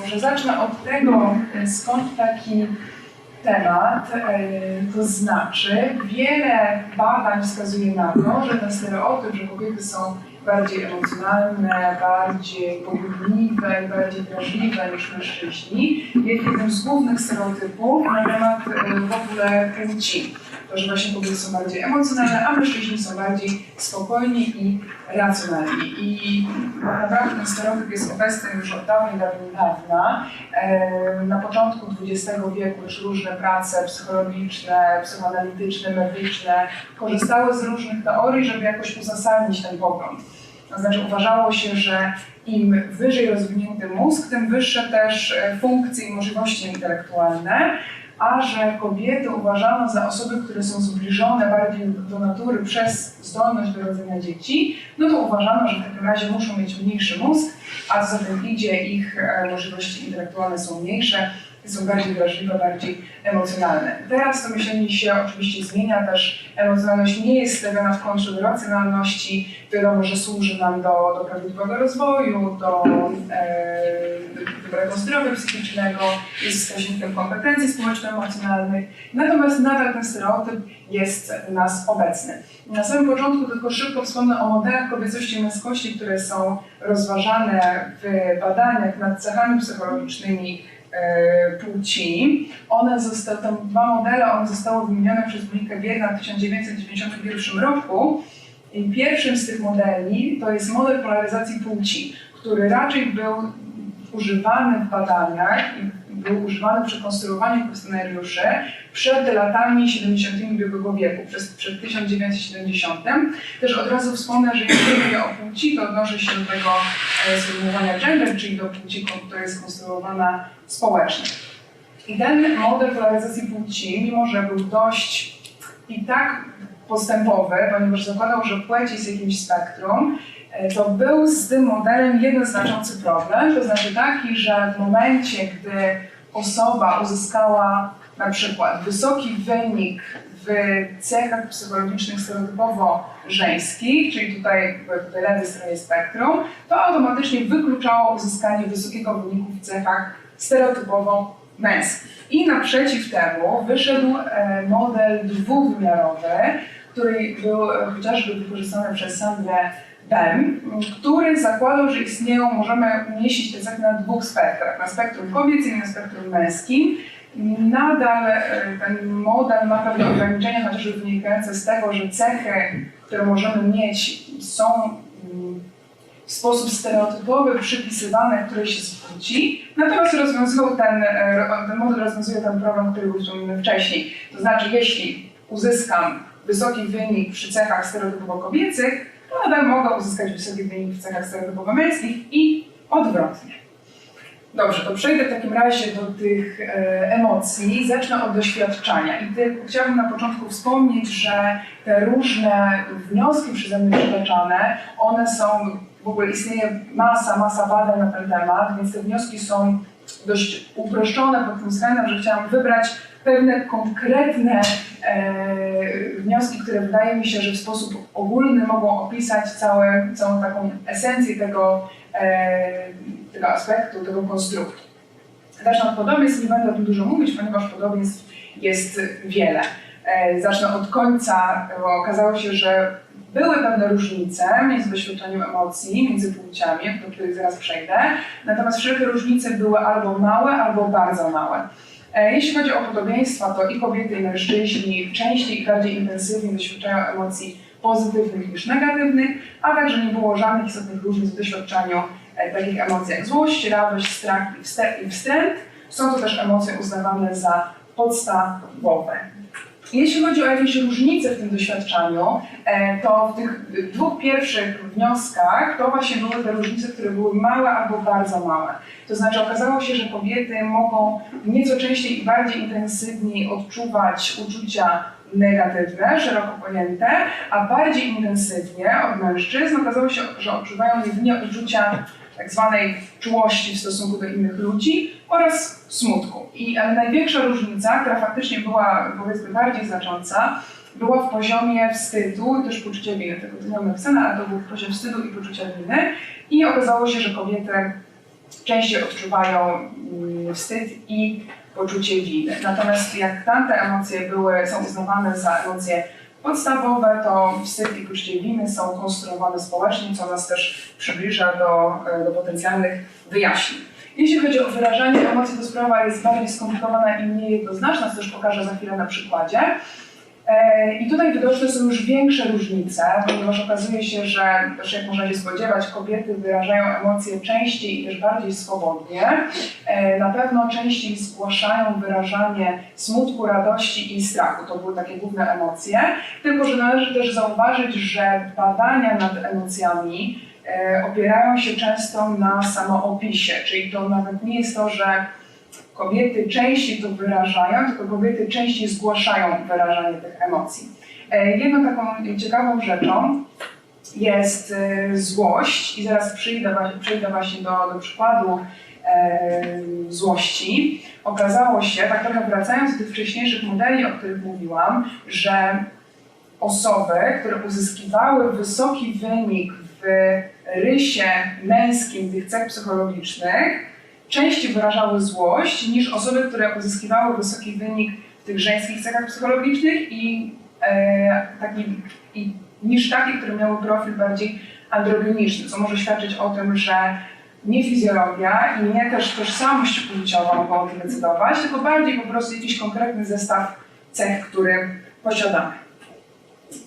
Może zacznę od tego, e, skąd taki temat, e, to znaczy wiele badań wskazuje na to, że ten stereotyp, że kobiety są bardziej emocjonalne, bardziej pobudliwe i bardziej wrażliwe niż mężczyźni, jest jednym z głównych stereotypów na temat e, w ogóle płci. Że właśnie kobiety są bardziej emocjonalne, a mężczyźni są bardziej spokojni i racjonalni. I naprawdę ten stereotyp jest obecny już od dawna, dawna, Na początku XX wieku już różne prace psychologiczne, psychoanalityczne, medyczne korzystały z różnych teorii, żeby jakoś uzasadnić ten pogląd. To znaczy uważało się, że im wyżej rozwinięty mózg, tym wyższe też e, funkcje i możliwości intelektualne, a że kobiety uważano za osoby, które są zbliżone bardziej do natury przez zdolność do rodzenia dzieci, no to uważano, że w takim razie muszą mieć mniejszy mózg, a co za tym idzie, ich e, możliwości intelektualne są mniejsze, są bardziej wrażliwe, bardziej emocjonalne. Teraz to myślenie się oczywiście zmienia, też emocjonalność nie jest stawiana w kontrze do racjonalności, wiadomo, że służy nam do, do prawidłowego rozwoju, do zdrowia psychicznego, jest wskaźnikiem kompetencji społeczno-emocjonalnych, natomiast nadal ten stereotyp jest w nas obecny. Na samym początku tylko szybko wspomnę o modelach kobiecości i męskości, które są rozważane w badaniach nad cechami psychologicznymi e, płci. One zostały, dwa modele, one zostały wymienione przez Monikę Biedna w 1991 roku. I pierwszym z tych modeli to jest model polaryzacji płci, który raczej był używany w badaniach i był używany przy konstruowaniu kwestionariuszy przed latami 70. ubiegłego wieku, przez, przed 1970. Też od razu wspomnę, że jeżeli mówię o płci, to odnoszę się do tego e, sformułowania gender, czyli do płci, która jest konstruowana społecznie. I ten model polaryzacji płci, mimo że był dość i tak postępowy, ponieważ zakładał, że płeć jest jakimś spektrum, e, to był z tym modelem jeden znaczący problem, to znaczy taki, że w momencie, gdy osoba uzyskała na przykład wysoki wynik w cechach psychologicznych stereotypowo żeńskich, czyli tutaj tej lewej stronie spektrum, to automatycznie wykluczało uzyskanie wysokiego wyniku w cechach stereotypowo męskich. I naprzeciw temu wyszedł e, model dwuwymiarowy, który był e, chociażby wykorzystany przez Sandrę Bem, który zakładał, że istnieją, możemy umieścić te cechy na dwóch spektrach, na spektrum kobiecym i na spektrum męskim. Nadal e, ten model ma pewne ograniczenia, chociażby wynikające z tego, że cechy, które możemy mieć, są mm, w sposób stereotypowy przypisywane którejś z płci, natomiast rozwiązują ten, e, ten model rozwiązuje ten problem, który był wspomniany wcześniej. To znaczy, jeśli uzyskam wysoki wynik przy cechach stereotypowo kobiecych, to nadal mogę uzyskać wysoki wynik w cechach stereotypowo męskich i odwrotnie. Dobrze, to przejdę w takim razie do tych e, emocji. Zacznę od doświadczania. I ty, chciałabym na początku wspomnieć, że te różne wnioski przeze mnie przytaczane, one są, w ogóle istnieje masa, masa badań na ten temat, więc te wnioski są dość uproszczone pod tym względem, że chciałam wybrać pewne konkretne e, wnioski, które wydaje mi się, że w sposób ogólny mogą opisać całe, całą taką esencję tego, e, tego aspektu, tego konstruktu. Zacznę od podobieństw, nie będę o tym dużo mówić, ponieważ podobieństw jest wiele. E, Zacznę od końca, bo okazało się, że były pewne różnice między doświadczeniem emocji, między płciami, do których zaraz przejdę, natomiast wszelkie różnice były albo małe, albo bardzo małe. E, Jeśli chodzi o podobieństwa, to i kobiety, i mężczyźni częściej i bardziej intensywnie doświadczają emocji pozytywnych niż negatywnych, a także nie było żadnych istotnych różnic w doświadczaniu e, takich emocji jak złość, radość, strach i wstręt. Są to też emocje uznawane za podstawowe. Jeśli chodzi o jakieś różnice w tym doświadczaniu, e, to w tych dwóch pierwszych wnioskach to właśnie były te różnice, które były małe albo bardzo małe. To znaczy okazało się, że kobiety mogą nieco częściej i bardziej intensywniej odczuwać uczucia negatywne, szeroko pojęte, a bardziej intensywnie od mężczyzn okazało się, że odczuwają jedynie uczucia tak zwanej czułości w stosunku do innych ludzi oraz smutku. I ale największa różnica, która faktycznie była powiedzmy bardziej znacząca, była w poziomie wstydu i też poczucia winy. Tego nie mam napisane, ale to był poziom wstydu i poczucia winy. I okazało się, że kobiety częściej odczuwają mm, wstyd i poczucie winy. Natomiast jak tamte emocje były, są uznawane za emocje podstawowe, to wstyd i poczucie winy są konstruowane społecznie, co nas też przybliża do, e, do potencjalnych wyjaśnień. Jeśli chodzi o wyrażanie emocji, to sprawa jest bardziej skomplikowana i mniej jednoznaczna, co też pokażę za chwilę na przykładzie. E, I tutaj widoczne są już większe różnice, ponieważ okazuje się, że też jak można się spodziewać, kobiety wyrażają emocje częściej i też bardziej swobodnie. E, Na pewno częściej zgłaszają wyrażanie smutku, radości i strachu. To były takie główne emocje. Tylko, że należy też zauważyć, że badania nad emocjami e, opierają się często na samoopisie, czyli to nawet nie jest to, że kobiety częściej to wyrażają, tylko kobiety częściej zgłaszają wyrażanie tych emocji. E, Jedną taką ciekawą rzeczą jest e, złość i zaraz przyjdę, przejdę właśnie do, do przykładu e, złości. Okazało się, tak trochę wracając do tych wcześniejszych modeli, o których mówiłam, że osoby, które uzyskiwały wysoki wynik w rysie męskim tych cech psychologicznych, częściej wyrażały złość niż osoby, które uzyskiwały wysoki wynik w tych żeńskich cechach psychologicznych i, e, taki, i niż takie, które miały profil bardziej androgeniczny, co może świadczyć o tym, że nie fizjologia i nie też tożsamość płciowa mogą o tym decydować, tylko bardziej po prostu jakiś konkretny zestaw cech, który posiadamy.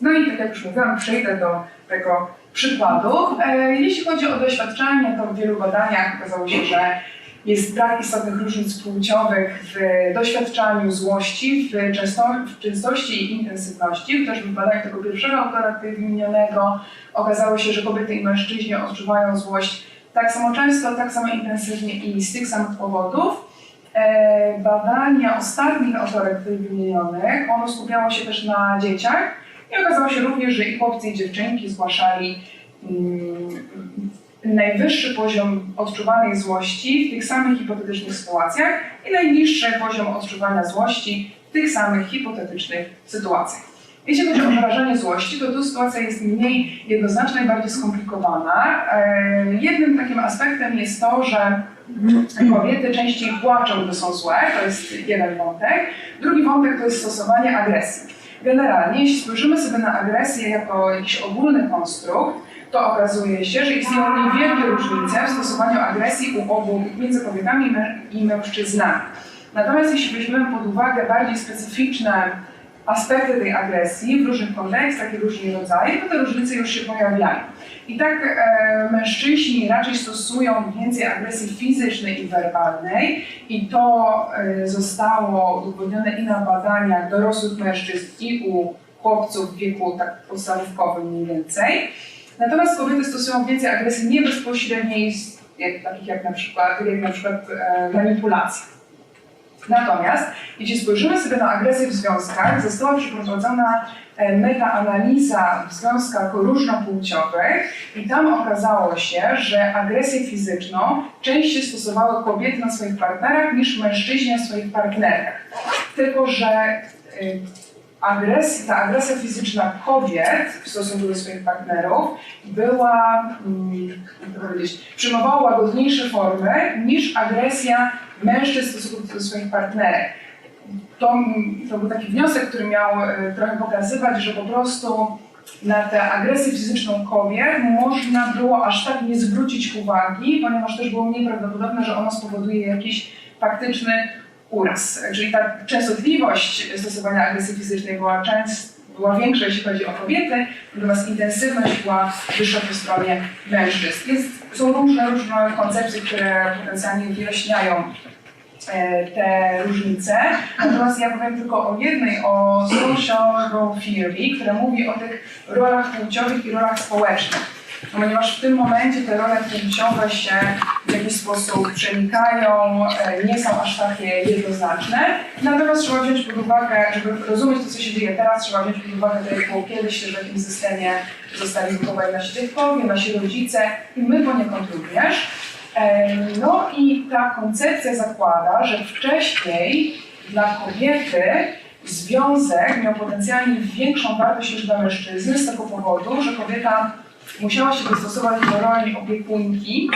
No i tak jak już mówiłam, przejdę do tego przykładu. E, Jeśli chodzi o doświadczenie, to w wielu badaniach okazało się, że jest brak istotnych różnic płciowych w doświadczaniu złości, w, często, w częstości i intensywności. Chociażby w badaniach tego pierwszego autora tutaj wymienionego okazało się, że kobiety i mężczyźni odczuwają złość tak samo często, tak samo intensywnie i z tych samych powodów. E, Badania ostatnich autorek wymienionych, ono skupiało się też na dzieciach i okazało się również, że i chłopcy i dziewczynki zgłaszali mm, najwyższy poziom odczuwanej złości w tych samych hipotetycznych sytuacjach i najniższy poziom odczuwania złości w tych samych hipotetycznych sytuacjach. Jeśli chodzi o wyrażanie złości, to tu sytuacja jest mniej jednoznaczna i bardziej skomplikowana. E, Jednym takim aspektem jest to, że kobiety częściej płaczą, gdy są złe, to jest jeden wątek. Drugi wątek to jest stosowanie agresji. Generalnie, jeśli spojrzymy sobie na agresję jako jakiś ogólny konstrukt, to okazuje się, że istnieją niewielkie różnice w stosowaniu agresji u obu między kobietami i mę- i mężczyznami. Natomiast jeśli weźmiemy pod uwagę bardziej specyficzne aspekty tej agresji w różnych kontekstach i różnych rodzajach, to te różnice już się pojawiają. I tak e, mężczyźni raczej stosują więcej agresji fizycznej i werbalnej i to e, zostało udowodnione i na badaniach dorosłych mężczyzn i u chłopców w wieku tak podstawówkowym mniej więcej. Natomiast kobiety stosują więcej agresji niebezpośredniej, jak, takich jak na przykład, jak na przykład e, manipulacja. Natomiast jeśli spojrzymy sobie na agresję w związkach, została przeprowadzona e, metaanaliza w związkach różnopłciowych i tam okazało się, że agresję fizyczną częściej stosowały kobiety na swoich partnerach niż mężczyźni na swoich partnerach. Tylko, że y, agresja, ta agresja fizyczna kobiet w stosunku do swoich partnerów była, mm, jak to powiedzieć, przyjmowała łagodniejsze formy niż agresja mężczyzn w stosunku do swoich partnerek. To, to był taki wniosek, który miał e, trochę pokazywać, że po prostu na tę agresję fizyczną kobiet można było aż tak nie zwrócić uwagi, ponieważ też było mniej prawdopodobne, że ono spowoduje jakiś faktyczny uraz. Czyli ta częstotliwość stosowania agresji fizycznej była, częst, była większa, jeśli chodzi o kobiety, natomiast intensywność była wyższa po stronie mężczyzn. Jest, są różne, różne koncepcje, które potencjalnie wyjaśniają e, te różnice. Natomiast ja powiem tylko o jednej, o social role theory, która mówi o tych rolach płciowych i rolach społecznych. Ponieważ w tym momencie te role płciowe się w jakiś sposób przenikają, e, nie są aż takie jednoznaczne. Natomiast trzeba wziąć pod uwagę, żeby rozumieć to, co się dzieje teraz, trzeba wziąć pod uwagę to, jak było kiedyś, w jakim systemie zostali wychowani nasi dziadkowie, nasi rodzice i my poniekąd również. E, No i ta koncepcja zakłada, że wcześniej dla kobiety związek miał potencjalnie większą wartość niż dla mężczyzny z tego powodu, że kobieta musiała się dostosować do roli opiekunki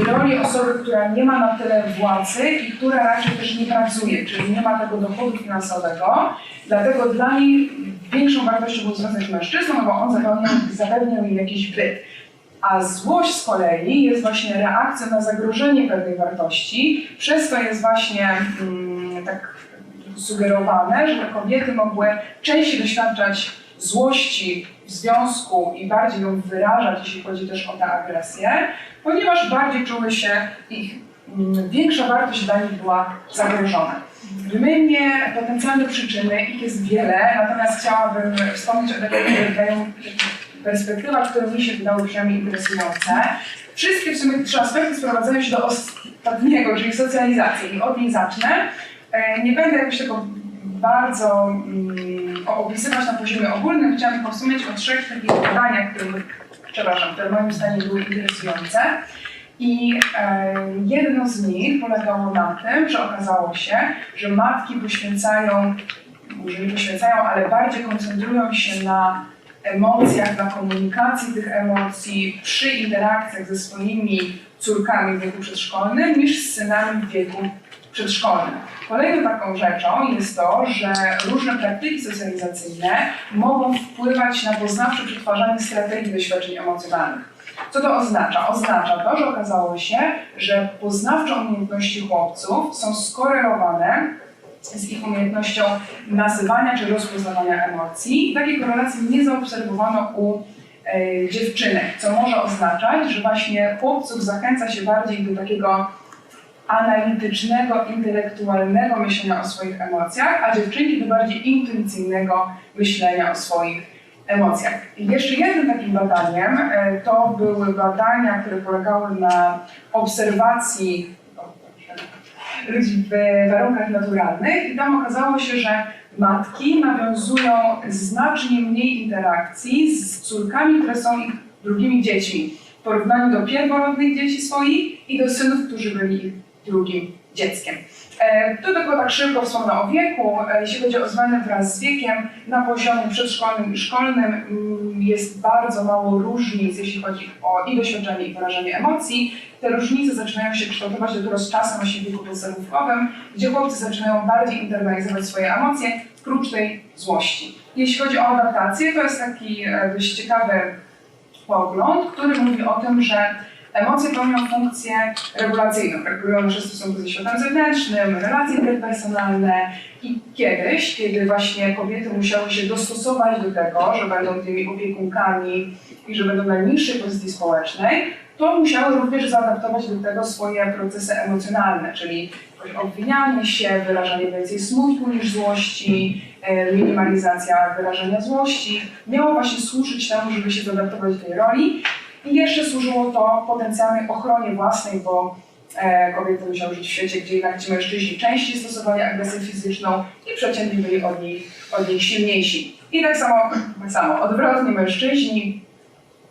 i roli osoby, która nie ma na tyle władzy i która raczej też nie pracuje, czyli nie ma tego dochodu finansowego. Dlatego dla niej większą wartością był związek z mężczyzną, no bo on zapewniał, zapewniał jakiś byt. A złość z kolei jest właśnie reakcją na zagrożenie pewnej wartości, przez to jest właśnie mm, tak sugerowane, że te kobiety mogły częściej doświadczać złości w związku i bardziej ją wyrażać, jeśli chodzi też o tę agresję, ponieważ bardziej czuły się ich, mm, większa wartość dla nich była zagrożona. Wymienię potencjalne przyczyny, ich jest wiele, natomiast chciałabym wspomnieć o takich perspektywach, które mi się wydały przynajmniej interesujące. Wszystkie w sumie trzy aspekty sprowadzają się do ostatniego, czyli socjalizacji. I od niej zacznę. E, Nie będę jakoś tego bardzo mm, opisywać na poziomie ogólnym. Chciałam tylko wspomnieć o trzech takich badaniach, które, przepraszam, które moim zdaniem były interesujące. I e, jedno z nich polegało na tym, że okazało się, że matki poświęcają, może nie poświęcają, ale bardziej koncentrują się na emocjach, na komunikacji tych emocji przy interakcjach ze swoimi córkami w wieku przedszkolnym niż z synami w wieku przedszkolnym. Kolejną taką rzeczą jest to, że różne praktyki socjalizacyjne mogą wpływać na poznawcze przetwarzanie strategii doświadczeń emocjonalnych. Co to oznacza? Oznacza to, że okazało się, że poznawcze umiejętności chłopców są skorelowane z ich umiejętnością nazywania czy rozpoznawania emocji. Takiej korelacji nie zaobserwowano u e, dziewczynek, co może oznaczać, że właśnie chłopców zachęca się bardziej do takiego analitycznego, intelektualnego myślenia o swoich emocjach, a dziewczynki do bardziej intuicyjnego myślenia o swoich emocjach. I jeszcze jednym takim badaniem e, to były badania, które polegały na obserwacji ludzi w warunkach naturalnych i tam okazało się, że matki nawiązują znacznie mniej interakcji z córkami, które są ich drugimi dziećmi w porównaniu do pierworodnych dzieci swoich i do synów, którzy byli ich drugim dzieckiem. E, To tylko tak szybko wspomnę o wieku. E, Jeśli chodzi o zmiany wraz z wiekiem, na poziomie przedszkolnym i szkolnym mm, jest bardzo mało różnic, jeśli chodzi o i doświadczenie, i wyrażenie emocji. Te różnice zaczynają się kształtować dopiero z czasem, właśnie w wieku podstawówkowym, gdzie chłopcy zaczynają bardziej internalizować swoje emocje, prócz tej złości. Jeśli chodzi o adaptację, to jest taki e, dość ciekawy pogląd, który mówi o tym, że Emocje pełnią funkcję regulacyjną, regulują nasze stosunki ze światem zewnętrznym, relacje interpersonalne i kiedyś, kiedy właśnie kobiety musiały się dostosować do tego, że będą tymi opiekunkami i że będą na niższej pozycji społecznej, to musiały również zaadaptować do tego swoje procesy emocjonalne, czyli obwinianie się, wyrażanie więcej smutku niż złości, e, minimalizacja wyrażenia złości. Miało właśnie służyć temu, żeby się zaadaptować do tej roli i jeszcze służyło to potencjalnej ochronie własnej, bo e, kobiety musiały żyć w świecie, gdzie jednak ci mężczyźni częściej stosowali agresję fizyczną i przeciętnie byli od nich, od nich silniejsi. I tak samo, tak samo odwrotnie mężczyźni,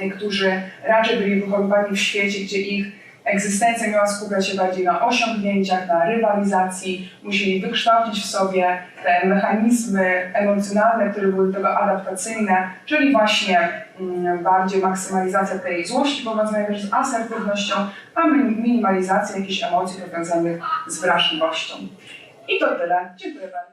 e, którzy raczej byli wychowywani w świecie, gdzie ich egzystencja miała skupiać się bardziej na osiągnięciach, na rywalizacji, musieli wykształcić w sobie te mechanizmy emocjonalne, które były do tego adaptacyjne, czyli właśnie bardziej maksymalizacja tej złości powiązanej też z asertywnością, a min- minimalizacja jakichś emocji powiązanych z wrażliwością. I to tyle. Dziękuję bardzo.